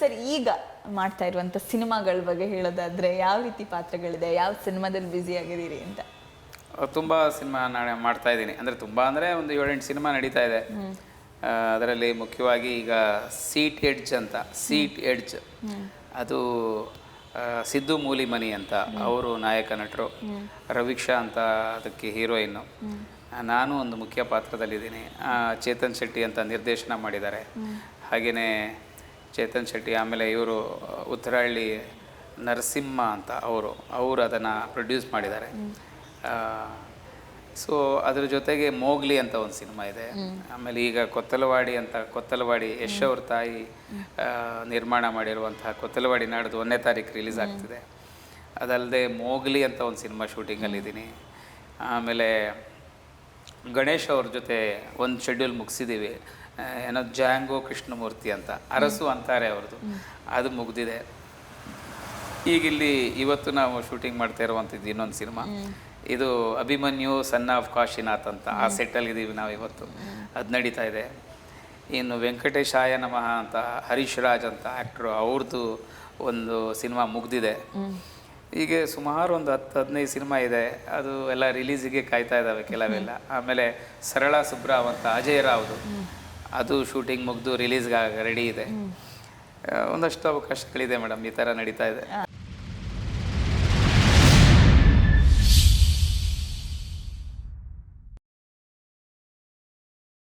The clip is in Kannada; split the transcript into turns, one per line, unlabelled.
ಸರ್ ಈಗ ಮಾಡ್ತಾ ಇರುವಂಥ ಸಿನಿಮಾಗಳ ಬಗ್ಗೆ ಹೇಳೋದಾದ್ರೆ ಯಾವ ರೀತಿ ಪಾತ್ರಗಳಿದೆ? ಯಾವ ಸಿನಿಮಾದಲ್ಲಿ ಬ್ಯುಸಿ ಆಗಿದ್ದೀರಿ ಅಂತ?
ತುಂಬ ಸಿನಿಮಾ ನಾನು ಮಾಡ್ತಾ ಇದ್ದೀನಿ. ಅಂದರೆ ತುಂಬ ಅಂದರೆ ಒಂದು ಏಳೆಂಟು ಸಿನಿಮಾ ನಡೀತಾ ಇದೆ. ಅದರಲ್ಲಿ ಮುಖ್ಯವಾಗಿ ಈಗ ಸೀಟ್ ಎಡ್ಜ್ ಅಂತ ಸೀಟ್ ಎಡ್ಜ್ ಅದು ಸಿದ್ದು ಮೂಲಿಮನಿ ಅಂತ ಅವರು ನಾಯಕ ನಟರು ರವಿಕ್ಷಾ ಅಂತ ಅದಕ್ಕೆ ಹೀರೋಯಿನ್ನು ನಾನು ಒಂದು ಮುಖ್ಯ ಪಾತ್ರದಲ್ಲಿದ್ದೀನಿ. ಚೇತನ್ ಶೆಟ್ಟಿ ಅಂತ ನಿರ್ದೇಶನ ಮಾಡಿದ್ದಾರೆ. ಹಾಗೆಯೇ ಚೇತನ್ ಶೆಟ್ಟಿ ಆಮೇಲೆ ಇವರು ಉತ್ತರಹಳ್ಳಿ ನರಸಿಂಹ ಅಂತ ಅವರು ಅವರು ಅದನ್ನು ಪ್ರೊಡ್ಯೂಸ್ ಮಾಡಿದ್ದಾರೆ. ಸೊ ಅದ್ರ ಜೊತೆಗೆ ಮೋಗ್ಲಿ ಅಂತ ಒಂದು ಸಿನಿಮಾ ಇದೆ. ಆಮೇಲೆ ಈಗ ಕೊತ್ತಲವಾಡಿ ಅಂತ ಕೊತ್ತಲವಾಡಿ ಯಶ್ ಅವ್ರ ತಾಯಿ ನಿರ್ಮಾಣ ಮಾಡಿರುವಂತಹ ಕೊತ್ತಲವಾಡಿ ನಾಡ್ದು ಒಂದನೇ ತಾರೀಕು ರಿಲೀಸ್ ಆಗ್ತಿದೆ. ಅದಲ್ಲದೆ ಮೋಗ್ಲಿ ಅಂತ ಒಂದು ಸಿನಿಮಾ ಶೂಟಿಂಗಲ್ಲಿದ್ದೀನಿ ಆಮೇಲೆ ಗಣೇಶ್ ಅವ್ರ ಜೊತೆ ಒಂದು ಶೆಡ್ಯೂಲ್ ಮುಗಿಸಿದ್ದೀವಿ. ಏನೋ ಜಾಂಗೋ ಕೃಷ್ಣಮೂರ್ತಿ ಅಂತ ಅರಸು ಅಂತಾರೆ ಅವ್ರದ್ದು. ಅದು ಮುಗ್ದಿದೆ. ಈಗ ಇಲ್ಲಿ ಇವತ್ತು ನಾವು ಶೂಟಿಂಗ್ ಮಾಡ್ತಾ ಇರುವಂಥದ್ದು ಇನ್ನೊಂದು ಸಿನಿಮಾ. ಇದು ಅಭಿಮನ್ಯು ಸನ್ ಆಫ್ ಕಾಶಿನಾಥ್ ಅಂತ ಆ ಸೆಟ್ಟಲ್ಲಿ ಇದ್ದೀವಿ ನಾವು ಇವತ್ತು. ಅದು ನಡೀತಾ ಇದೆ. ಇನ್ನು ವೆಂಕಟೇಶ್ ಆಯ ನಮಃ ಅಂತ ಹರೀಶ್ ರಾಜ್ ಅಂತ ಆ್ಯಕ್ಟ್ರು ಅವ್ರದ್ದು ಒಂದು ಸಿನಿಮಾ ಮುಗ್ದಿದೆ. ಹೀಗೆ ಸುಮಾರು ಒಂದು ಹತ್ತು ಹದಿನೈದು ಸಿನಿಮಾ ಇದೆ. ಅದು ಎಲ್ಲ ರಿಲೀಸಿಗೆ ಕಾಯ್ತಾ ಇದ್ದಾವೆ ಕೆಲವೆಲ್ಲ. ಆಮೇಲೆ ಸರಳ ಸುಬ್ರಾವ್ ಅಂತ ಅಜಯ್ ರಾವ್ದು. ಅದು ಶೂಟಿಂಗ್ ಮುಗಿದು ರಿಲೀಸ್ಗೆ ರೆಡಿ ಇದೆ. ಒಂದಷ್ಟು ಅವಕಾಶಗಳಿದೆ ಮೇಡಮ್ ಈ ಥರ ನಡೀತಾ ಇದೆ.